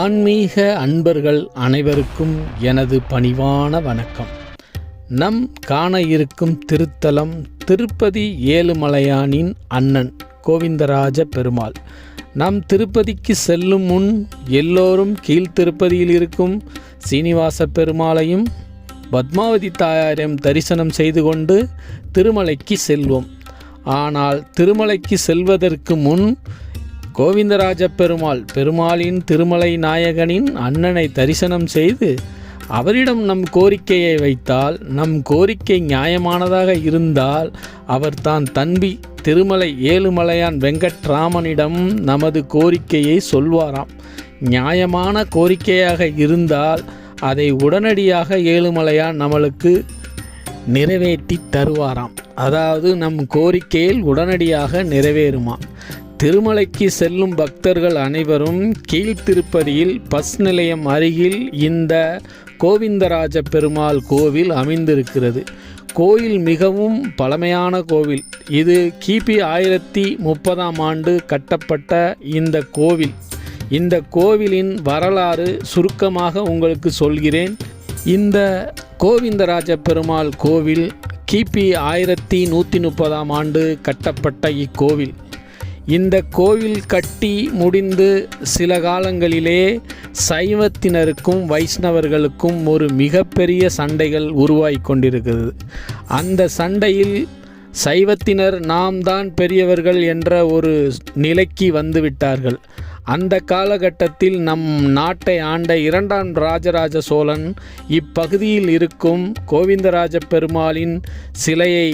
ஆன்மீக அன்பர்கள் அனைவருக்கும் எனது பணிவான வணக்கம். நம் காண இருக்கும் திருத்தலம் திருப்பதி ஏழுமலையானின் அண்ணன் கோவிந்தராஜ பெருமாள். நம் திருப்பதிக்கு செல்லும் முன் எல்லோரும் கீழ்த்திருப்பதியில் இருக்கும் சீனிவாச பெருமாளையும் பத்மாவதி தாயாரையும் தரிசனம் செய்து கொண்டு திருமலைக்கு செல்வோம். ஆனால் திருமலைக்கு செல்வதற்கு முன் கோவிந்தராஜ பெருமாள் பெருமாளின் திருமலை நாயகனின் அண்ணனை தரிசனம் செய்து அவரிடம் நம் கோரிக்கையை வைத்தால் நம் கோரிக்கை நியாயமானதாக இருந்தால் அவர் தான் தன்பி திருமலை ஏழுமலையான் வெங்கட்ராமனிடம் நமது கோரிக்கையை சொல்வாராம். நியாயமான கோரிக்கையாக இருந்தால் அதை உடனடியாக ஏழுமலையான் நம்மளுக்கு நிறைவேற்றி தருவாராம். அதாவது நம் கோரிக்கையில் உடனடியாக நிறைவேறுமா திருமலைக்கு செல்லும் பக்தர்கள் அனைவரும் கீழ்த்திருப்பதியில் பஸ் நிலையம் அருகில் இந்த கோவிந்தராஜ பெருமாள் கோவில் அமைந்திருக்கிறது. கோயில் மிகவும் பழமையான கோவில். இது கிபி ஆயிரத்தி முப்பதாம் ஆண்டு கட்டப்பட்ட இந்த கோவில். இந்த கோவிலின் வரலாறு சுருக்கமாக உங்களுக்கு சொல்கிறேன். இந்த கோவிந்தராஜ பெருமாள் கோவில் கிபி ஆயிரத்தி நூற்றி முப்பதாம் ஆண்டு கட்டப்பட்ட இக்கோவில். இந்த கோவில் கட்டி முடிந்து சில காலங்களிலே சைவத்தினருக்கும் வைஷ்ணவர்களுக்கும் ஒரு மிகப்பெரிய சண்டைகள் உருவாகி கொண்டிருக்கிறது. அந்த சண்டையில் சைவத்தினர் நாம் தான் பெரியவர்கள் என்ற ஒரு நிலைக்கு வந்துவிட்டார்கள் அந்த காலகட்டத்தில் நம் நாட்டை ஆண்ட இரண்டாம் ராஜராஜ சோழன் இப்பகுதியில் இருக்கும் கோவிந்தராஜ பெருமாளின் சிலையை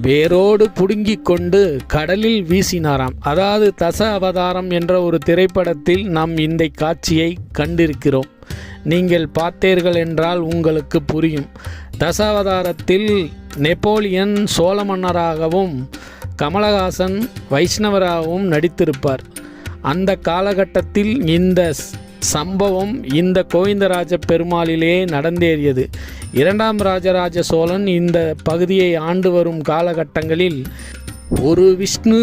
வேரோடு புடுங்கிக் கொண்டு கடலில் வீசினாராம். அதாவது தச அவதாரம் என்ற ஒரு திரைப்படத்தில் நாம் இந்த காட்சியை கண்டிருக்கிறோம். நீங்கள் பார்த்தீர்கள் என்றால் உங்களுக்கு புரியும். தசாவதாரத்தில் நெப்போலியன் சோழ மன்னராகவும் கமலஹாசன் வைஷ்ணவராகவும் நடித்திருப்பார். அந்த காலகட்டத்தில் இந்த சம்பவம் இந்த கோவிந்தராஜ பெருமாளிலே நடந்தேறியது. இரண்டாம் ராஜராஜ சோழன் இந்த பகுதியை ஆண்டு வரும் காலகட்டங்களில் ஒரு விஷ்ணு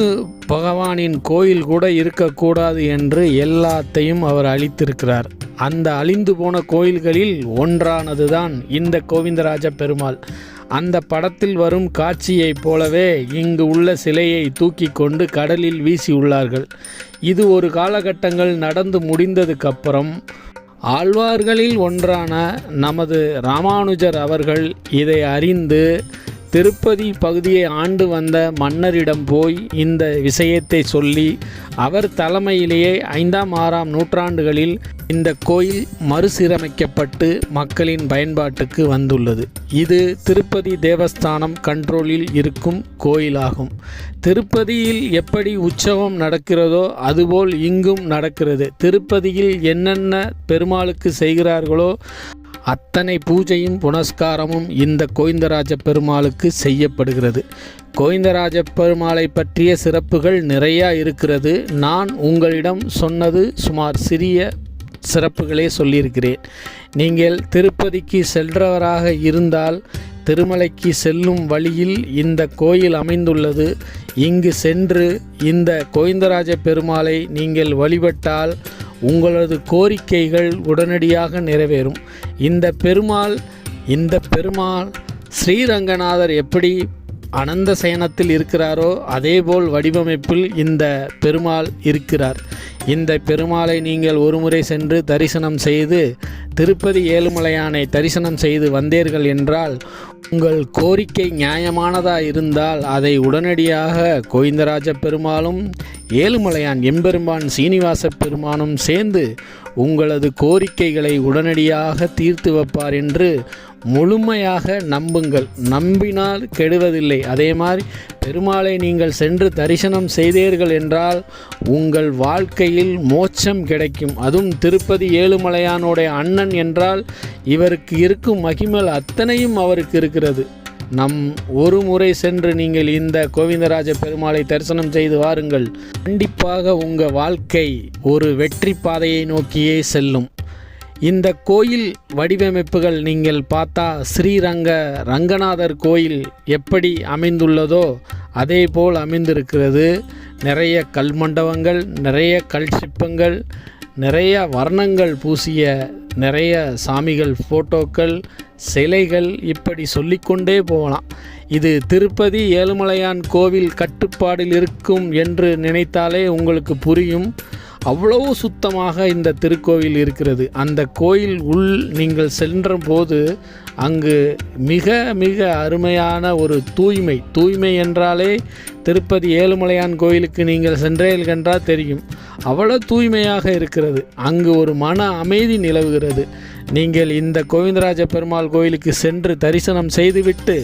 பகவானின் கோயில் கூட இருக்கக்கூடாது என்று எல்லாத்தையும் அவர் அழித்திருக்கிறார். அந்த அழிந்து போன கோயில்களில் ஒன்றானதுதான் இந்த கோவிந்தராஜ பெருமாள். அந்த படத்தில் வரும் காட்சியைப் போலவே இங்கு உள்ள சிலையை தூக்கி கொண்டு கடலில் வீசியுள்ளார்கள் இது ஒரு காலகட்டங்கள் நடந்து முடிந்ததுக்கப்புறம் ஆழ்வார்களில் ஒன்றான நமது ராமானுஜர் அவர்கள் இதை அறிந்து திருப்பதி பகுதியை ஆண்டு வந்த மன்னரிடம் போய் இந்த விஷயத்தை சொல்லி அவர் தலைமையிலேயே ஐந்தாம் ஆறாம் நூற்றாண்டுகளில் இந்த கோயில் மறுசீரமைக்கப்பட்டு மக்களின் பயன்பாட்டுக்கு வந்துள்ளது. இது திருப்பதி தேவஸ்தானம் கண்ட்ரோலில் இருக்கும் கோயிலாகும். திருப்பதியில் எப்படி உற்சவம் நடக்கிறதோ அதுபோல் இங்கும் நடக்கிறது. திருப்பதியில் என்னென்ன பெருமாளுக்கு செய்கிறார்களோ அத்தனை பூஜையும் புனஸ்காரமும் இந்த கோவிந்தராஜ பெருமாளுக்கு செய்யப்படுகிறது. கோவிந்தராஜ பெருமாளை பற்றிய சிறப்புகள் நிறையா இருக்கிறது. நான் உங்களிடம் சொன்னது சுமார் சிறிய சிறப்புகளே சொல்லியிருக்கிறேன். நீங்கள் திருப்பதிக்கு செல்றவராக இருந்தால் திருமலைக்கு செல்லும் வழியில் இந்த கோயில் அமைந்துள்ளது. இங்கு சென்று இந்த கோவிந்தராஜ பெருமாளை நீங்கள் வழிபட்டால் உங்களது கோரிக்கைகள் உடனடியாக நிறைவேறும். இந்த பெருமாள் இந்த பெருமாள் ஸ்ரீரங்கநாதர் எப்படி அனந்த சயனத்தில் இருக்கிறாரோ அதேபோல் வடிவமைப்பில் இந்த பெருமாள் இருக்கிறார். இந்த பெருமாளை நீங்கள் ஒருமுறை சென்று தரிசனம் செய்து திருப்பதி ஏழுமலையானை தரிசனம் செய்து வந்தீர்கள் என்றால் உங்கள் கோரிக்கை நியாயமானதாக இருந்தால் அதை உடனடியாக கோவிந்தராஜ பெருமாளும் ஏழுமலையான் எம்பெருமான் சீனிவாச பெருமானும் சேர்ந்து உங்களது கோரிக்கைகளை உடனடியாக தீர்த்து வைப்பார் என்று முழுமையாக நம்புங்கள். நம்பினால் கெடுவதில்லை. அதே மாதிரி பெருமாளை நீங்கள் சென்று தரிசனம் செய்தீர்கள் என்றால் உங்கள் வாழ்க்கையில் மோட்சம் கிடைக்கும். அதுவும் திருப்பதி ஏழுமலையானுடைய அண்ணன் என்றால் இவருக்கு இருக்கும் மகிமல் அத்தனையும் அவருக்கு இருக்கிறது. நம் ஒரு முறை சென்று நீங்கள் இந்த கோவிந்தராஜ பெருமாளை தரிசனம் செய்து வாருங்கள். கண்டிப்பாக உங்கள் வாழ்க்கை ஒரு வெற்றி பாதையை நோக்கியே செல்லும். இந்த கோயில் வடிவமைப்புகள் நீங்கள் பார்த்தா ஸ்ரீரங்க ரங்கநாதர் கோயில் எப்படி அமைந்துள்ளதோ அதே போல் அமைந்திருக்கிறது. நிறைய கல் மண்டபங்கள் நிறைய கல் சிற்பங்கள் நிறைய வர்ணங்கள் பூசிய நிறைய சாமிகள் ஃபோட்டோக்கள் சிலைகள் இப்படி சொல்லிக்கொண்டே போகலாம். இது திருப்பதி ஏழுமலையான் கோவில் கட்டுப்பாடில் இருக்கும் என்று நினைத்தாலே உங்களுக்கு புரியும். அவ்வளவு சுத்தமாக இந்த திருக்கோவில் இருக்கிறது. அந்த கோயில் உள் நீங்கள் சென்ற போது அங்கு மிக மிக அருமையான ஒரு தூய்மை. தூய்மை என்றாலே திருப்பதி ஏழுமலையான் கோயிலுக்கு நீங்கள் சென்றீர்கள் என்றால் தெரியும். அவ்வளோ தூய்மையாக இருக்கிறது. அங்கு ஒரு மன அமைதி நிலவுகிறது. நீங்கள் இந்த கோவிந்தராஜ பெருமாள் கோயிலுக்கு சென்று தரிசனம் செய்துவிட்டு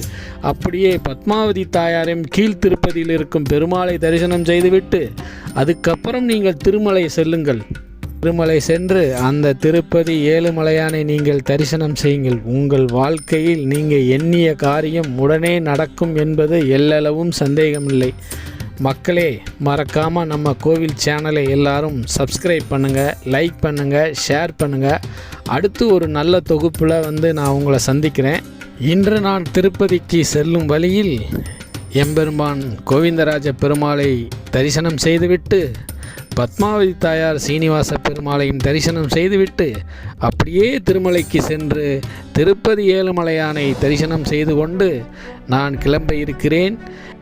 அப்படியே பத்மாவதி தாயாரையும் கீழ்த்திருப்பதியில் இருக்கும் பெருமாளை தரிசனம் செய்துவிட்டு அதுக்கப்புறம் நீங்கள் திருமலை செல்லுங்கள். திருமலை சென்று அந்த திருப்பதி ஏழுமலையானை நீங்கள் தரிசனம் செய்யுங்கள். உங்கள் வாழ்க்கையில் நீங்கள் எண்ணிய காரியம் உடனே நடக்கும் என்பது எல்லளவும் சந்தேகமில்லை. மக்களே மறக்காமல் நம்ம கோவில் சேனலை எல்லாரும் சப்ஸ்கிரைப் பண்ணுங்கள் லைக் பண்ணுங்கள் ஷேர் பண்ணுங்கள் அடுத்து ஒரு நல்ல தொகுப்பில் வந்து நான் உங்களை சந்திக்கிறேன். இன்று நான் திருப்பதிக்கு செல்லும் வழியில் எம்பெருமான் கோவிந்தராஜ பெருமாளை தரிசனம் செய்துவிட்டு பத்மாவதி தாயார் சீனிவாச பெருமாளையும் தரிசனம் செய்துவிட்டு அப்படியே திருமலைக்கு சென்று திருப்பதி ஏழுமலையானை தரிசனம் செய்து கொண்டு நான் கிளம்ப இருக்கிறேன்.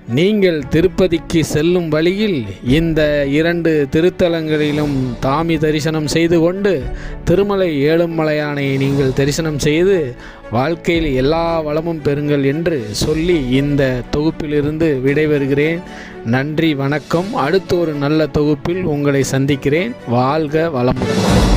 நீங்கள் திருப்பதிக்கு செல்லும் வழியில் இந்த இரண்டு திருத்தலங்களிலும் தாமி தரிசனம் செய்து கொண்டு திருமலை ஏழுமலையானை நீங்கள் தரிசனம் செய்து வாழ்க்கையில் எல்லா வளமும் பெறுங்கள் என்று சொல்லி இந்த தொகுப்பிலிருந்து விடைபெறுகிறேன். நன்றி வணக்கம். அடுத்த ஒரு நல்ல தொகுப்பில் உங்களை சந்திக்கிறேன். வாழ்க வளமுடன்.